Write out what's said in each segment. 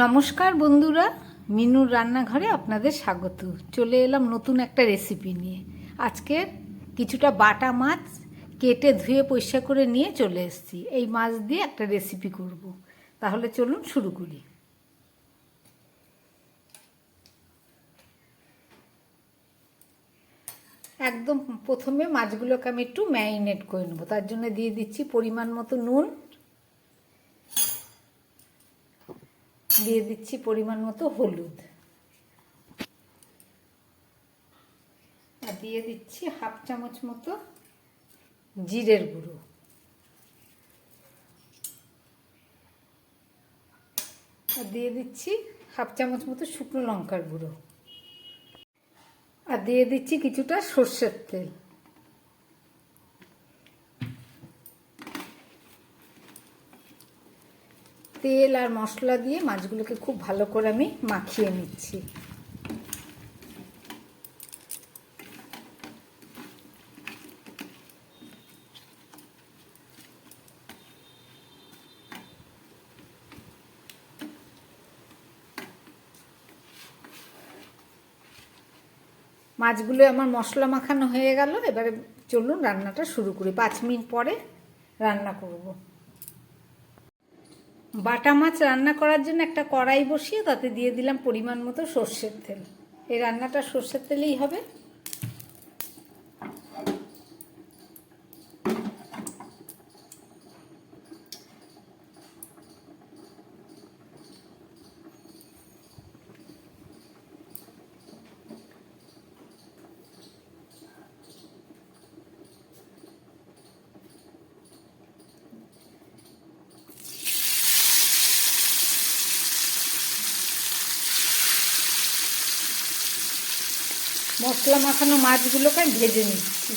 নমস্কার বন্ধুরা, মিনুর রান্নাঘরে আপনাদের স্বাগত। চলে এলাম নতুন একটা রেসিপি নিয়ে। আজকে কিছুটা বাটা মাছ কেটে ধুয়ে পরিষ্কার করে নিয়ে চলে এসেছি। এই মাছ দিয়ে একটা রেসিপি করব। তাহলে চলুন শুরু করি। একদম প্রথমে মাছগুলোকে আমি একটু ম্যারিনেট করে নেব। তার জন্য দিয়ে দিচ্ছি পরিমাণ মতো নুন দিয়ে দিচ্ছি পরিমাণ মতো হলুদ। আর দিয়ে দিচ্ছি হাফ চামচ মতো জিরের গুঁড়ো। আর দিয়ে দিচ্ছি হাফ চামচ মতো শুকনো লঙ্কার গুঁড়ো। আর দিয়ে দিচ্ছি কিছুটা সর্ষের তেল। তেল আর মশলা দিয়ে মাছগুলোকে খুব ভালো করে আমি মাখিয়ে নিচ্ছি। মাছগুলো আমার মশলা মাখানো হয়ে গেল, এবারে চলুন রান্নাটা শুরু করি। পাঁচ মিনিট পরে রান্না করব। বাটা মাছ রান্না করার জন্য একটা কড়াই বসিয়ে তাতে দিয়ে দিলাম পরিমাণ মতো সর্ষের তেল। এই রান্নাটা সর্ষের তেলেই হবে। মশলা মাখানো মাছগুলোকে ভেজে নিচ্ছি।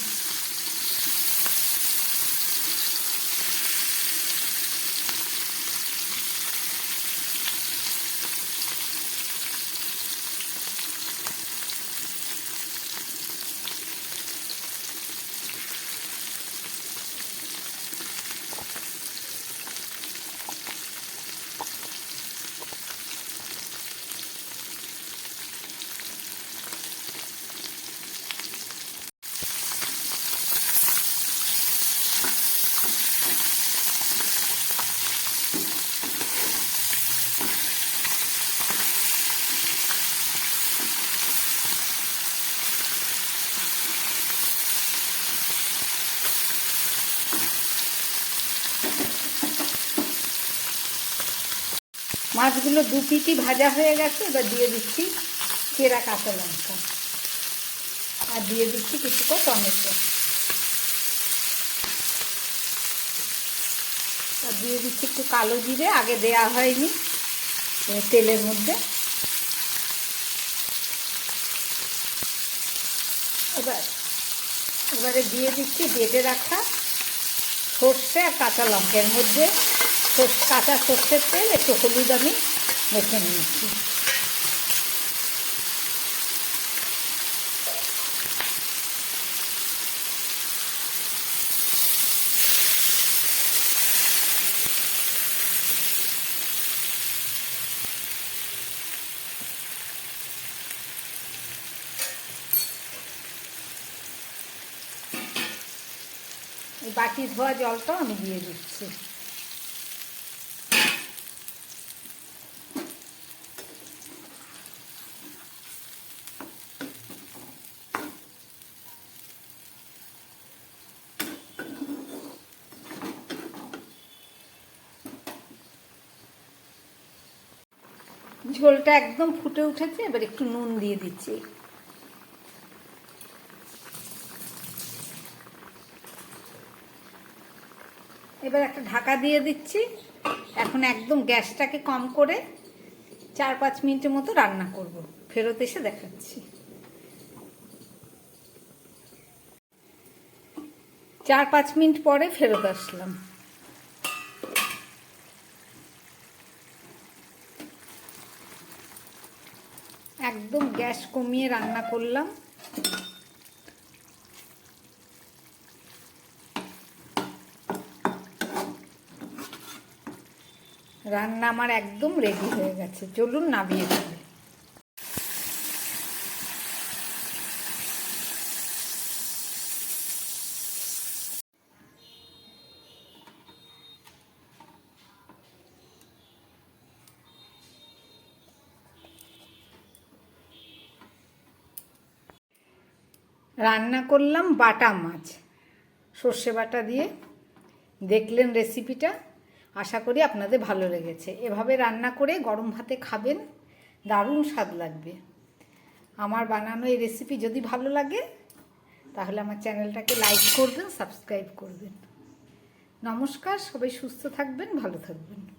মাছগুলো দু পিটি ভাজা হয়ে গেছে, এবার দিয়ে দিচ্ছি চেরা কাঁচা লঙ্কা। আর দিয়ে দিচ্ছি কিছুটা টমেটো। আর দিয়ে দিচ্ছি একটু কালো জিরে, আগে দেয়া হয়নি তেলের মধ্যে। এবার, এবারে দিয়ে দিচ্ছি বেটে রাখা সর্ষে আর কাঁচা লঙ্কার মধ্যে। কাঁচা সর্ষের তেল একটু হলুদ আমি মেখে নিয়েছি। বাটি ধোয়া জলটাও আমি দিয়ে দিচ্ছি। ঝোলটা একদম ফুটে উঠেছে, এবার একটু নুন দিয়ে দিচ্ছি। এবার একটা ঢাকা দিয়ে দিচ্ছি। এখন একদম গ্যাসটাকে কম করে চার পাঁচ মিনিটের মতো রান্না করব। ফেরত এসে দেখাচ্ছি। চার পাঁচ মিনিট পরে ফেরত আসলাম। একদম গ্যাস কমিয়ে রান্না করলাম। রান্না আমার একদম রেডি হয়ে গেছে। চলুন নামিয়ে ফেলি। রান্না করলাম বাটা মাছ। সর্ষে বাটা দিয়ে। দেখলেন রেসিপিটা আশা করি আপনাদের ভালো লেগেছে। এভাবে রান্না করে গরম ভাতে খাবেন, দারুণ স্বাদ লাগবে। আমার বানানো এই রেসিপি যদি ভালো লাগে, তাহলে আমার চ্যানেলটাকে লাইক করবেন সাবস্ক্রাইব করবেন। নমস্কার, সবাই সুস্থ থাকবেন, ভালো থাকবেন।